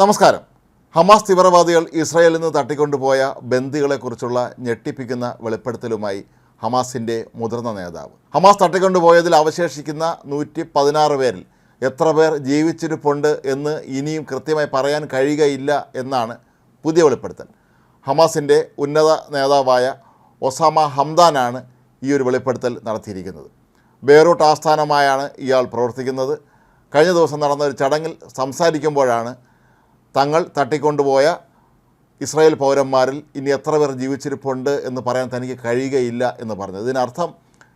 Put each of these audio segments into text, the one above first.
നമസ്കാരം. ഹമാസ് തീവ്രവാദികൾ ഇസ്രായേലിൽ നിന്ന് തട്ടിക്കൊണ്ടുപോയ ബന്ദികളെക്കുറിച്ചുള്ള ഞെട്ടിപ്പിക്കുന്ന വെളിപ്പെടുത്തലുമായി ഹമാസിന്റെ മുതിർന്ന നേതാവ്. ഹമാസ് തട്ടിക്കൊണ്ടുപോയതിൽ അവശേഷിക്കുന്ന നൂറ്റി പതിനാറ് പേരിൽ എത്ര പേർ ജീവിച്ചിരിപ്പുണ്ട് എന്ന് ഇനിയും കൃത്യമായി പറയാൻ കഴിയുകയില്ല എന്നാണ് പുതിയ വെളിപ്പെടുത്തൽ. ഹമാസിന്റെ ഉന്നത നേതാവായ ഒസാമ ഹംദാനാണ് ഈ ഒരു വെളിപ്പെടുത്തൽ നടത്തിയിരിക്കുന്നത്. ബെയ്റൂട്ട് ആസ്ഥാനമായാണ് ഇയാൾ പ്രവർത്തിക്കുന്നത്. കഴിഞ്ഞ ദിവസം നടന്ന ഒരു ചടങ്ങിൽ സംസാരിക്കുമ്പോഴാണ് തങ്ങൾ തട്ടിക്കൊണ്ടുപോയ ഇസ്രായേൽ പൗരന്മാരിൽ ഇനി എത്ര പേർ ജീവിച്ചിരിപ്പുണ്ട് എന്ന് പറയാൻ തനിക്ക് കഴിയുകയില്ല എന്ന് പറഞ്ഞു. ഇതിനർത്ഥം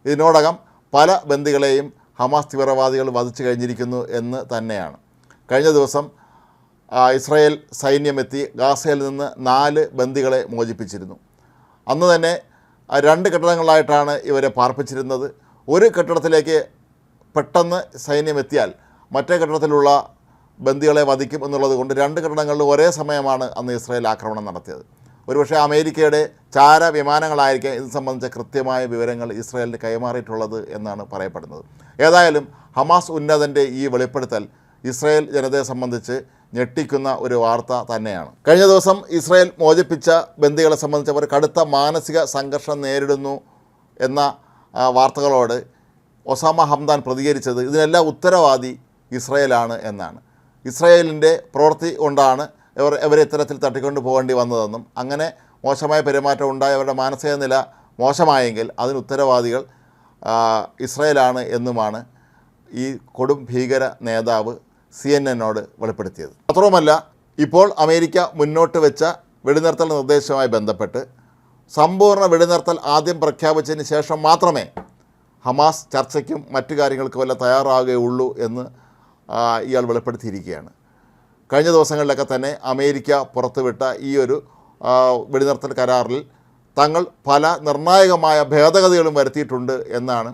ഇതിനോടകം പല ബന്ദികളെയും ഹമാസ് തീവ്രവാദികൾ വധിച്ചു കഴിഞ്ഞിരിക്കുന്നു എന്ന് തന്നെയാണ്. കഴിഞ്ഞ ദിവസം ഇസ്രായേൽ സൈന്യമെത്തി ഗാസയിൽ നിന്ന് നാല് ബന്ദികളെ മോചിപ്പിച്ചിരുന്നു. അന്ന് തന്നെ രണ്ട് കെട്ടിടങ്ങളായിട്ടാണ് ഇവരെ പാർപ്പിച്ചിരുന്നത്. ഒരു കെട്ടിടത്തിലേക്ക് പെട്ടെന്ന് സൈന്യമെത്തിയാൽ മറ്റേ കെട്ടിടത്തിലുള്ള ബന്ദികളെ വധിക്കും എന്നുള്ളത് കൊണ്ട് രണ്ട് കെട്ടിടങ്ങളിൽ ഒരേ സമയമാണ് അന്ന് ഇസ്രായേൽ ആക്രമണം നടത്തിയത്. ഒരുപക്ഷെ അമേരിക്കയുടെ ചാര വിമാനങ്ങളായിരിക്കാം ഇത് സംബന്ധിച്ച കൃത്യമായ വിവരങ്ങൾ ഇസ്രായേലിന് കൈമാറിയിട്ടുള്ളത് എന്നാണ് പറയപ്പെടുന്നത്. ഏതായാലും ഹമാസ് ഉന്നതന്റെ ഈ വെളിപ്പെടുത്തൽ ഇസ്രായേൽ ജനതയെ സംബന്ധിച്ച് ഞെട്ടിക്കുന്ന ഒരു വാർത്ത തന്നെയാണ്. കഴിഞ്ഞ ദിവസം ഇസ്രായേൽ മോചിപ്പിച്ച ബന്ദികളെ സംബന്ധിച്ച് അവർ കടുത്ത മാനസിക സംഘർഷം നേരിടുന്നു എന്ന വാർത്തകളോട് ഒസാമ ഹംദാൻ പ്രതികരിച്ചത് ഇതിനെല്ലാം ഉത്തരവാദി ഇസ്രായേലാണ് എന്നാണ്. ഇസ്രായേലിന്റെ പ്രവൃത്തി കൊണ്ടാണ് ഇവർ ഇവരെ ഇത്തരത്തിൽ തട്ടിക്കൊണ്ട് പോകേണ്ടി വന്നതെന്നും അങ്ങനെ മോശമായ പെരുമാറ്റം ഉണ്ടായ അവരുടെ മാനസിക നില മോശമായെങ്കിൽ അതിന് ഉത്തരവാദികൾ ഇസ്രായേലാണ് എന്നുമാണ് ഈ കൊടും ഭീകര നേതാവ് സി എൻ എന്നോട് വെളിപ്പെടുത്തിയത്. മാത്രവുമല്ല ഇപ്പോൾ അമേരിക്ക മുന്നോട്ട് വെച്ച വെടിനിർത്തൽ നിർദ്ദേശവുമായി ബന്ധപ്പെട്ട് സമ്പൂർണ വെടിനിർത്തൽ ആദ്യം പ്രഖ്യാപിച്ചതിന് ശേഷം മാത്രമേ ഹമാസ് ചർച്ചയ്ക്കും മറ്റു കാര്യങ്ങൾക്കും വല്ല തയ്യാറാകുകയുള്ളൂ എന്ന് ഇയാൾ വെളിപ്പെടുത്തിയിരിക്കുകയാണ്. കഴിഞ്ഞ ദിവസങ്ങളിലൊക്കെ തന്നെ അമേരിക്ക പുറത്തുവിട്ട ഈ ഒരു വെടിനിർത്തൽ കരാറിൽ തങ്ങൾ പല നിർണായകമായ ഭേദഗതികളും വരുത്തിയിട്ടുണ്ട് എന്നാണ്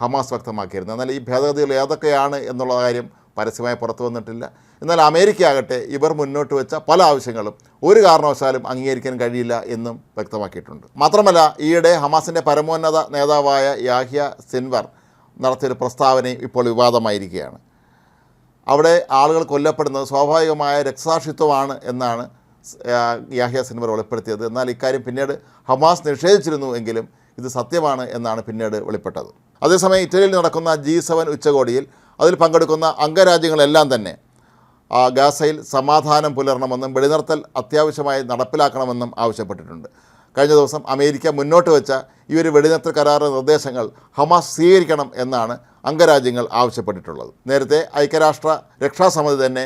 ഹമാസ് വ്യക്തമാക്കിയിരുന്നത്. എന്നാൽ ഈ ഭേദഗതികൾ ഏതൊക്കെയാണ് എന്നുള്ള കാര്യം പരസ്യമായി പുറത്തു വന്നിട്ടില്ല. എന്നാൽ അമേരിക്ക ആകട്ടെ ഇവർ മുന്നോട്ട് വെച്ച പല ആവശ്യങ്ങളും ഒരു കാരണവശാലും അംഗീകരിക്കാൻ കഴിയില്ല എന്നും വ്യക്തമാക്കിയിട്ടുണ്ട്. മാത്രമല്ല ഈയിടെ ഹമാസിന്റെ പരമോന്നത നേതാവായ യാഹ്യ സിൻവർ നടത്തിയൊരു പ്രസ്താവനയും ഇപ്പോൾ വിവാദമായിരിക്കുകയാണ്. അവിടെ കൊല്ലപ്പെടുന്നത് സ്വാഭാവികമായ രക്തസാക്ഷിത്വമാണ് എന്നാണ് യാഹ്യ സിൻവർ വെളിപ്പെടുത്തിയത്. എന്നാൽ ഇക്കാര്യം പിന്നീട് ഹമാസ് നിഷേധിച്ചിരുന്നു എങ്കിലും ഇത് സത്യമാണ് എന്നാണ് പിന്നീട് വെളിപ്പെട്ടത്. അതേസമയം ഇറ്റലിയിൽ നടക്കുന്ന ജി സെവൻ ഉച്ചകോടിയിൽ അതിൽ പങ്കെടുക്കുന്ന അംഗരാജ്യങ്ങളെല്ലാം തന്നെ ഗാസയിൽ സമാധാനം പുലരണമെന്നും വെടിനിർത്തൽ അത്യാവശ്യമായി നടപ്പിലാക്കണമെന്നും ആവശ്യപ്പെട്ടിട്ടുണ്ട്. കഴിഞ്ഞ ദിവസം അമേരിക്ക മുന്നോട്ട് വെച്ച ഈ ഒരു വെടിനിർത്തൽ കരാർ നിർദ്ദേശങ്ങൾ ഹമാസ് സ്വീകരിക്കണം എന്നാണ് അംഗരാജ്യങ്ങൾ ആവശ്യപ്പെട്ടിട്ടുള്ളത്. നേരത്തെ ഐക്യരാഷ്ട്ര രക്ഷാസമിതി തന്നെ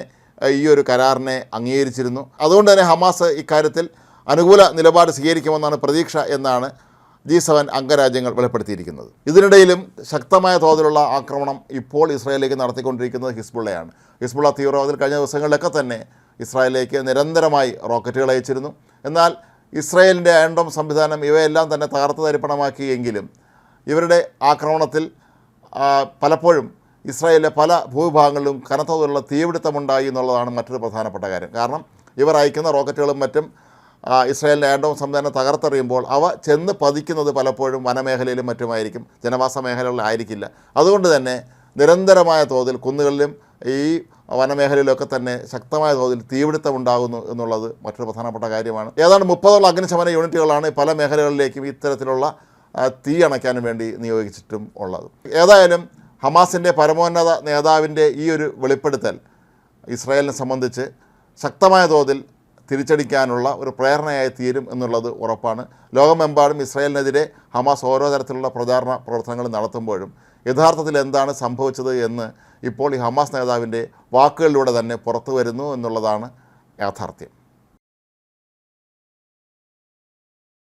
ഈ ഒരു കരാറിനെ അംഗീകരിച്ചിരുന്നു. അതുകൊണ്ട് തന്നെ ഹമാസ് ഇക്കാര്യത്തിൽ അനുകൂല നിലപാട് സ്വീകരിക്കുമെന്നാണ് പ്രതീക്ഷ എന്നാണ് ജി സെവൻ അംഗരാജ്യങ്ങൾ വെളിപ്പെടുത്തിയിരിക്കുന്നത്. ഇതിനിടയിലും ശക്തമായ തോതിലുള്ള ആക്രമണം ഇപ്പോൾ ഇസ്രായേലിലേക്ക് നടത്തിക്കൊണ്ടിരിക്കുന്നത് ഹിസ്ബുള്ളയാണ്. ഹിസ്ബുള്ള തീവ്രവാദത്തിൽ കഴിഞ്ഞ ദിവസങ്ങളിലൊക്കെ തന്നെ ഇസ്രായേലിലേക്ക് നിരന്തരമായി റോക്കറ്റുകൾ അയച്ചിരുന്നു. എന്നാൽ ഇസ്രായേലിന്റെ ആൻഡോം സംവിധാനം ഇവയെല്ലാം തന്നെ തകർത്ത് തരിപ്പണമാക്കിയെങ്കിലും ഇവരുടെ ആക്രമണത്തിൽ പലപ്പോഴും ഇസ്രായേലിലെ പല ഭൂവിഭാഗങ്ങളിലും കനത്ത തോതിലുള്ള തീപിടുത്തമുണ്ടായി എന്നുള്ളതാണ് മറ്റൊരു പ്രധാനപ്പെട്ട കാര്യം. കാരണം ഇവർ അയക്കുന്ന റോക്കറ്റുകളും മറ്റും ഇസ്രായേലിന്റെ ആൻഡോം സംവിധാനം തകർത്തെറിയുമ്പോൾ അവ ചെന്ന് പതിക്കുന്നത് പലപ്പോഴും വനമേഖലയിലും മറ്റുമായിരിക്കും. ജനവാസ മേഖലകളിലായിരിക്കില്ല. അതുകൊണ്ട് തന്നെ നിരന്തരമായ തോതിൽ കുന്നുകളിലും ഈ വനമേഖലയിലൊക്കെ തന്നെ ശക്തമായ തോതിൽ തീപിടുത്തം ഉണ്ടാകുന്നു എന്നുള്ളത് മറ്റൊരു പ്രധാനപ്പെട്ട കാര്യമാണ്. ഏതാണ്ട് മുപ്പതോളം അഗ്നിശമന യൂണിറ്റുകളാണ് പല മേഖലകളിലേക്കും ഇത്തരത്തിലുള്ള തീ അണയ്ക്കാനും വേണ്ടി നിയോഗിച്ചിട്ടും ഉള്ളത്. ഏതായാലും ഹമാസിന്റെ പരമോന്നത നേതാവിന്റെ ഈ ഒരു വെളിപ്പെടുത്തൽ ഇസ്രായേലിനെ സംബന്ധിച്ച് ശക്തമായ തോതിൽ തിരിച്ചടിക്കാനുള്ള ഒരു പ്രേരണയായി തീരും എന്നുള്ളത് ഉറപ്പാണ്. ലോകമെമ്പാടും ഇസ്രായേലിനെതിരെ ഹമാസ് ഓരോ തരത്തിലുള്ള പ്രചാരണ പ്രവർത്തനങ്ങൾ നടത്തുമ്പോഴും യഥാർത്ഥത്തിൽ എന്താണ് സംഭവിച്ചത് എന്ന് ഇപ്പോൾ ഈ ഹമാസ് നേതാവിന്റെ വാക്കുകളിലൂടെ തന്നെ പുറത്തു വരുന്നു എന്നുള്ളതാണ് യാഥാർത്ഥ്യം.